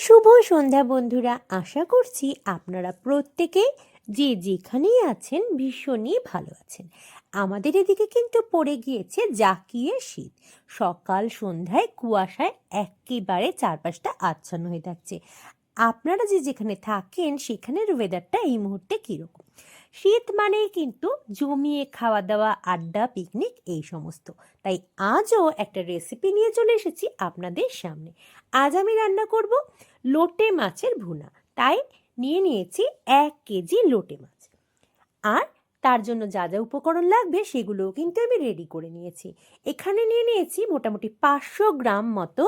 শুভ সন্ধ্যা বন্ধুরা, আশা করছি আপনারা প্রত্যেকে যে যেখানেই আছেন ভীষণই ভালো আছেন। আমাদের এদিকে কিন্তু পড়ে গিয়েছে জাকিয়ে শীত। সকাল সন্ধ্যায় কুয়াশায় একেবারে চারপাশটা আচ্ছন্ন হয়ে থাকছে। আপনারা যে যেখানে থাকেন, সেখানের ওয়েদারটা এই মুহূর্তে কীরকম? শীত মানেই কিন্তু জমিয়ে খাওয়া দাওয়া আড্ডা পিকনিক এই সমস্ত। তাই আজও একটা রেসিপি নিয়ে চলে এসেছি আপনাদের সামনে। আজ আমি রান্না করব লোটে মাছের ভুনা। তাই নিয়ে নিয়েছি এক কেজি লোটে মাছ। আর তার জন্য যা যা উপকরণ লাগবে সেগুলোও কিন্তু আমি রেডি করে নিয়েছি। এখানে নিয়ে নিয়েছি মোটামুটি পাঁচশো গ্রাম মতো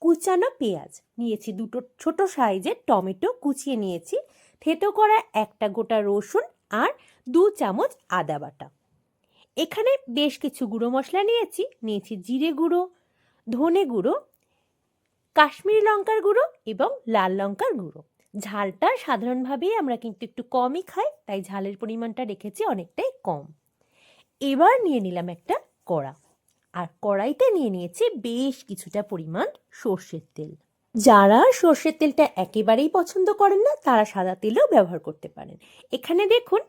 কুচানো পেঁয়াজ। নিয়েছি দুটো ছোট সাইজের টমেটো কুচিয়ে নিয়েছি। থেতো করা একটা গোটা রসুন আর দু চামচ আদা বাটা। এখানে বেশ কিছু গুঁড়ো মশলা নিয়েছি। নিয়েছি জিরে গুঁড়ো, ধনে গুঁড়ো কাশ্মীরি লঙ্কার গুঁড়ো এবং লাল লঙ্কার গুঁড়ো। ঝালটা সাধারণভাবেই আমরা কিন্তু একটু কমই খাই, তাই ঝালের পরিমাণটা রেখেছি অনেকটাই কম। এবার নিয়ে নিলাম একটা কড়া। আর কড়াইতে নিয়ে নিয়েছি বেশ কিছুটা পরিমাণ সর্ষের তেল। যারা সর্ষের তেলটা একেবারেই পছন্দ করেন না, তারা সাদা তেলও ব্যবহার করতে পারেন। এখানে দেখুন,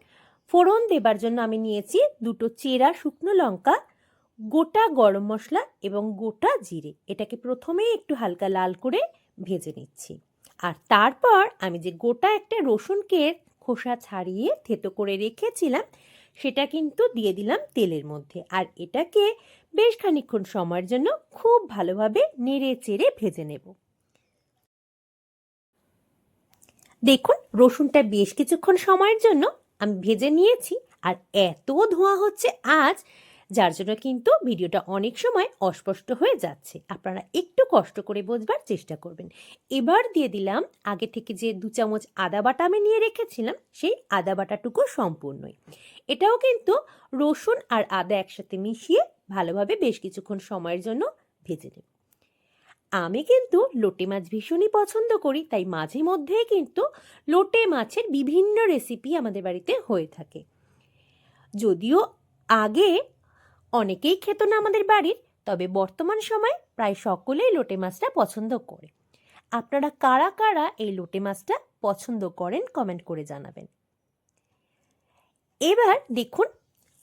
ফোড়ন দেবার জন্য আমি নিয়েছি দুটো চেরা শুকনো লঙ্কা গোটা গরম মশলা এবং গোটা জিরে। এটাকে প্রথমেই একটু হালকা লাল করে ভেজে নিচ্ছি। আর তারপর আমি যে গোটা একটা রসুনকে খোসা ছাড়িয়ে থেতো করে রেখেছিলাম, সেটা কিন্তু দিয়ে দিলাম তেলের মধ্যে। আর এটাকে বেশ খানিক্ষণ সময়ের জন্য খুব ভালোভাবে নেড়ে চেড়ে ভেজে নেব। দেখুন, রসুনটা বেশ কিছুক্ষণ সময়ের জন্য আমি ভেজে নিয়েছি। আর এত ধোঁয়া হচ্ছে আজ যার জন্য কিন্তু ভিডিওটা অনেক সময় অস্পষ্ট হয়ে যাচ্ছে। আপনারা একটু কষ্ট করে বোঝবার চেষ্টা করবেন। এবার দিয়ে দিলাম আগে থেকে যে দু চামচ আদা বাটা আমি নিয়ে রেখেছিলাম, সেই আদা বাটাটুকু সম্পূর্ণই। এটাও কিন্তু রসুন আর আদা একসাথে মিশিয়ে ভালোভাবে বেশ কিছুক্ষণ সময়ের জন্য ভেজে নেব। আমি কিন্তু লোটে মাছ ভীষণই পছন্দ করি, তাই মাঝে মধ্যেই কিন্তু লোটে মাছের বিভিন্ন রেসিপি আমাদের বাড়িতে হয়ে থাকে। যদিও আগে অনেকেই খেত না আমাদের বাড়ির, তবে বর্তমান সময় প্রায় সকলেই লোটে মাছটা পছন্দ করে। আপনারা কারা কারা এই লোটে মাছটা পছন্দ করেন কমেন্ট করে জানাবেন। এবার দেখুন,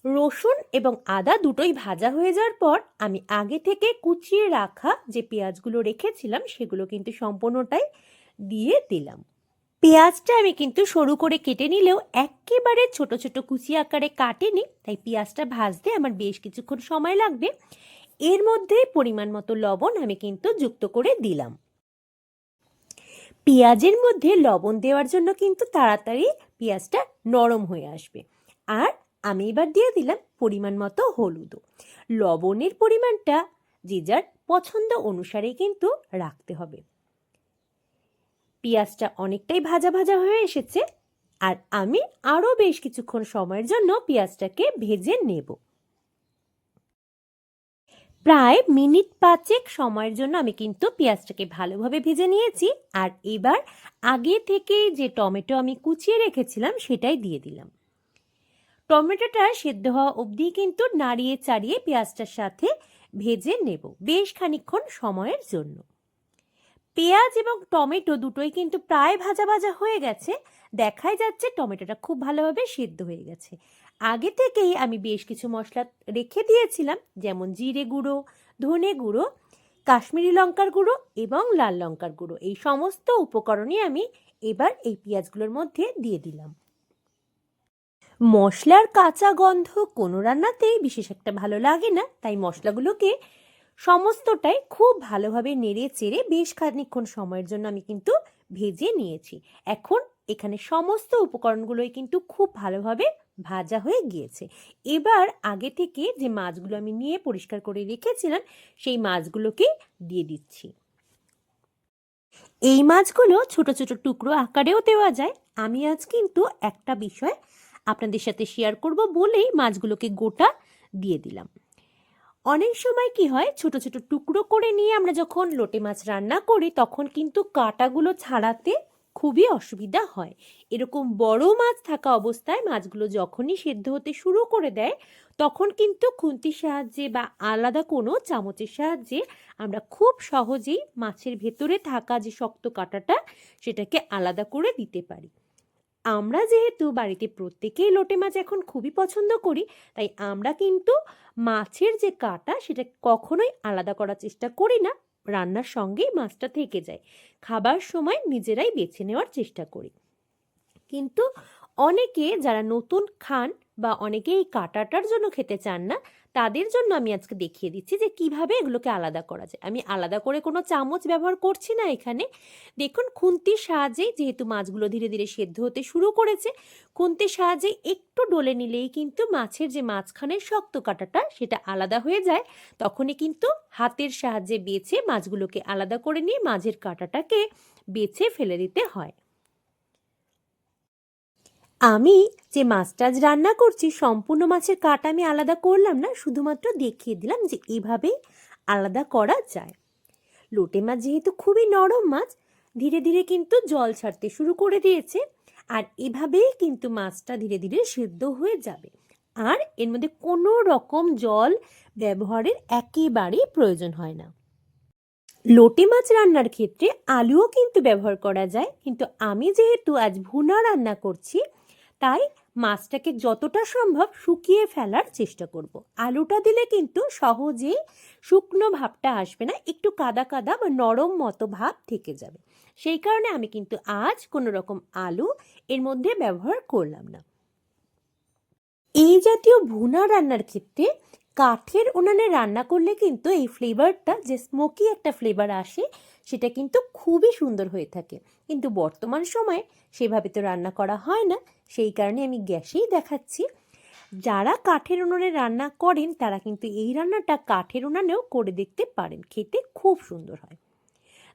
রসুন এবং আদা দুটোই ভাজা হয়ে যাওয়ার পর আমি আগে থেকে কুচিয়ে রাখা যে পেঁয়াজগুলো রেখেছিলাম সেগুলো কিন্তু সম্পূর্ণটাই দিয়ে দিলাম। পেঁয়াজটা আমি কিন্তু সরু করে কেটে নিলেও একেবারে ছোট ছোট কুচি আকারে কাটেনি, তাই পেঁয়াজটা ভাজতে আমার বেশ কিছুক্ষণ সময় লাগবে। এর মধ্যে পরিমাণ মতো লবণ আমি কিন্তু যুক্ত করে দিলাম। পেঁয়াজের মধ্যে লবণ দেওয়ার জন্য কিন্তু তাড়াতাড়ি পেঁয়াজটা নরম হয়ে আসবে। আর আমি এবার দিয়ে দিলাম পরিমাণ মতো হলুদও লবণের পরিমাণটা যে যার পছন্দ অনুসারে কিন্তু রাখতে হবে। পেঁয়াজটা অনেকটাই ভাজা ভাজা হয়ে এসেছে আর আমি আরও বেশ কিছুক্ষণ সময়ের জন্য পেঁয়াজটাকে ভেজে নেব। প্রায় মিনিট পাঁচেক সময়ের জন্য আমি কিন্তু পেঁয়াজটাকে ভালোভাবে ভেজে নিয়েছি আর এবার আগে থেকে যে টমেটো আমি কুচিয়ে রেখেছিলাম সেটাই দিয়ে দিলাম। টমেটোটা সেদ্ধ হওয়া অবধি কিন্তু নাড়িয়ে চাড়িয়ে পেঁয়াজটার সাথে ভেজে নেব বেশ খানিক্ষণ সময়ের জন্য। পেঁয়াজ এবং টমেটো দুটোই কিন্তু প্রায় ভাজা ভাজা হয়ে গেছে। দেখাই যাচ্ছে টমেটোটা খুব ভালোভাবে সেদ্ধ হয়ে গেছে। আগে থেকেই আমি বেশ কিছু মশলা রেখে দিয়েছিলাম, যেমন জিরে গুঁড়ো, ধনে গুঁড়ো, কাশ্মীরি লঙ্কার গুঁড়ো এবং লাল লঙ্কার গুঁড়ো। এই সমস্ত উপকরণই আমি এবার এই পেঁয়াজগুলোর মধ্যে দিয়ে দিলাম। মশলার কাঁচা গন্ধ কোনো রান্নাতেই বিশেষ একটা ভালো লাগে না, তাই মশলাগুলোকে সমস্তটাই খুব ভালোভাবে নেড়ে চেড়ে বেশ খানিক্ষণ সময়ের জন্য আমি কিন্তু ভেজে নিয়েছি। এখন এখানে সমস্ত উপকরণগুলোই কিন্তু খুব ভালোভাবে ভাজা হয়ে গিয়েছে। এবার আগে থেকে যে মাছগুলো আমি নিয়ে পরিষ্কার করে রেখেছিলাম, সেই মাছগুলোকে দিয়ে দিচ্ছি। এই মাছগুলো ছোট ছোট টুকরো আকারেও দেওয়া যায়। আমি আজ কিন্তু একটা বিষয় আপনাদের সাথে শেয়ার করব বলেই মাছগুলোকে গোটা দিয়ে দিলাম। অনেক সময় কি হয়, ছোট ছোট টুকরো করে নিয়ে আমরা যখন লোটে মাছ রান্না করি, তখন কিন্তু কাঁটাগুলো ছাড়াতে খুবই অসুবিধা হয়। এরকম বড় মাছ থাকা অবস্থায় মাছগুলো যখনই সেদ্ধ হতে শুরু করে দেয়, তখন কিন্তু খুন্তির সাহায্যে বা আলাদা কোনো চামচের সাহায্যে আমরা খুব সহজেই মাছের ভেতরে থাকা যে শক্ত কাঁটাটা, সেটাকে আলাদা করে দিতে পারি। আমরা যেহেতু বাড়িতে প্রত্যেকেই লোটে মাছ এখন খুবই পছন্দ করি, তাই আমরা কিন্তু মাছের যে কাঁটা সেটা কখনোই আলাদা করার চেষ্টা করি না। রান্নার সঙ্গেই মাছটা থেকে যায়। খাবার সময় নিজেরাই বেছে নেওয়ার চেষ্টা করি। কিন্তু অনেকে যারা নতুন খান বা অনেকে এই কাঁটাটার জন্য খেতে চান না তাদের জন্য আমি আজকে দেখিয়ে দিচ্ছি যে কীভাবে এগুলোকে আলাদা করা যায়। আমি আলাদা করে কোনো চামচ ব্যবহার করছি না এখানে। দেখুন, খুন্তির সাহায্যেই যেহেতু মাছগুলো ধীরে ধীরে সেদ্ধ হতে শুরু করেছে, খুন্তির সাহায্যে একটু ডলে নিলেই কিন্তু মাছের যে মাঝখানের শক্ত কাঁটাটা সেটা আলাদা হয়ে যায়। তখনই কিন্তু হাতের সাহায্যে বেছে মাছগুলোকে আলাদা করে নিয়ে মাঝের কাঁটাটাকে বেছে ফেলে দিতে হয়। আমি যে মাছটা আজ রান্না করছি, সম্পূর্ণ মাছের কাটা আমি আলাদা করলাম না, শুধুমাত্র দেখিয়ে দিলাম যে এভাবেই আলাদা করা যায়। লোটে মাছ যেহেতু খুবই নরম মাছ, ধীরে ধীরে কিন্তু জল ছাড়তে শুরু করে দিয়েছে আর এভাবেই কিন্তু মাছটা ধীরে ধীরে সিদ্ধ হয়ে যাবে। আর এর মধ্যে কোনো রকম জল ব্যবহারের একেবারেই প্রয়োজন হয় না। লোটে মাছ রান্নার ক্ষেত্রে আলুও কিন্তু ব্যবহার করা যায়, কিন্তু আমি যেহেতু আজ ভুনা রান্না করছি তাই মাছটাকে যতটা সম্ভব শুকিয়ে ফেলার চেষ্টা করব। আলুটা দিলে কিন্তু সহজেই শুকনো ভাবটা আসবে না, একটু কাদা কাদা বা নরম মতো ভাব থেকে যাবে। সেই কারণে আমি কিন্তু আজ কোনো রকম আলু এর মধ্যে ব্যবহার করলাম না। এই জাতীয় ভুনা রান্নার ক্ষেত্রে কাঠের উনানে রান্না করলে কিন্তু এই ফ্লেভারটা যে স্মোকি একটা ফ্লেভার আসে, সেটা কিন্তু খুবই সুন্দর হয়ে থাকে। কিন্তু বর্তমান সময়ে সেভাবে তো রান্না করা হয় না। সেই কারণে আমি গ্যাসেই দেখাচ্ছি। যারা কাঠের উনুনে রান্না করেন, তারা কিন্তু এই রান্নাটা কাঠের উনানেও করে দেখতে পারেন। খেতে খুব সুন্দর হয়।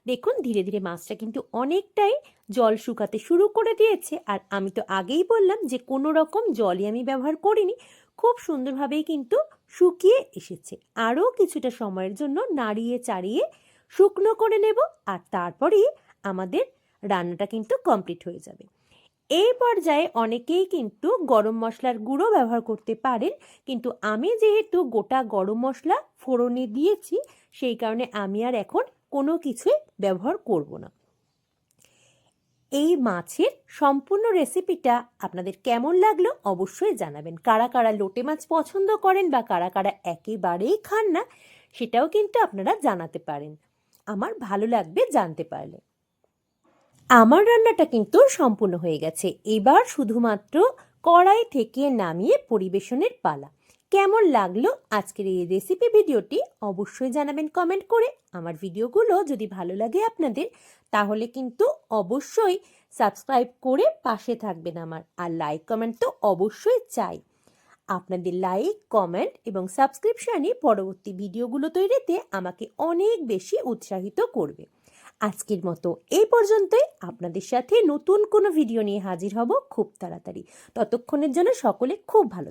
দেখুন, ধীরে ধীরে মাছটা কিন্তু অনেকটাই জল শুকাতে শুরু করে দিয়েছে। আর আমি তো আগেই বললাম যে, কোনো রকম জলই আমি ব্যবহার করিনি। খুব সুন্দরভাবেই কিন্তু শুকিয়ে এসেছে। আরও কিছুটা সময়ের জন্য নাড়িয়ে চাড়িয়ে শুকনো করে নেব। আর তারপরেই আমাদের রান্নাটা কিন্তু কমপ্লিট হয়ে যাবে। এই পর্যায়ে অনেকেই কিন্তু গরম মশলার গুঁড়ো ব্যবহার করতে পারেন, কিন্তু আমি যেহেতু গোটা গরম মশলা ফোড়নে দিয়েছি, সেই কারণে আমি আর এখন কোনো কিছুই ব্যবহার করব না। এই মাছের সম্পূর্ণ রেসিপিটা আপনাদের কেমন লাগল অবশ্যই জানাবেন। কারা কারা লোটে মাছ পছন্দ করেন বা কারা কারা একেবারেই খান না, সেটাও কিন্তু আপনারা জানাতে পারেন। আমার ভালো লাগবে জানতে পারলে। আমার রান্নাটা কিন্তু সম্পূর্ণ হয়ে গেছে। এবার শুধুমাত্র কড়াই থেকে নামিয়ে পরিবেশনের পালা। কেমন লাগল আজকের এই রেসিপি ভিডিওটি অবশ্যই জানাবেন কমেন্ট করে। আমার ভিডিওগুলো যদি ভালো লাগে আপনাদের, তাহলে কিন্তু অবশ্যই সাবস্ক্রাইব করে পাশে থাকবেন আমার। আর লাইক কমেন্ট তো অবশ্যই চাই। আপনাদের লাইক কমেন্ট এবং সাবস্ক্রিপশানই পরবর্তী ভিডিওগুলো তৈরিতে আমাকে অনেক বেশি উৎসাহিত করবে। আজকের মতো এই পর্যন্তই। আপনাদের সাথে নতুন কোনো ভিডিও নিয়ে হাজির হব খুব তাড়াতাড়ি। ততক্ষণের জন্য সকলে খুব ভালো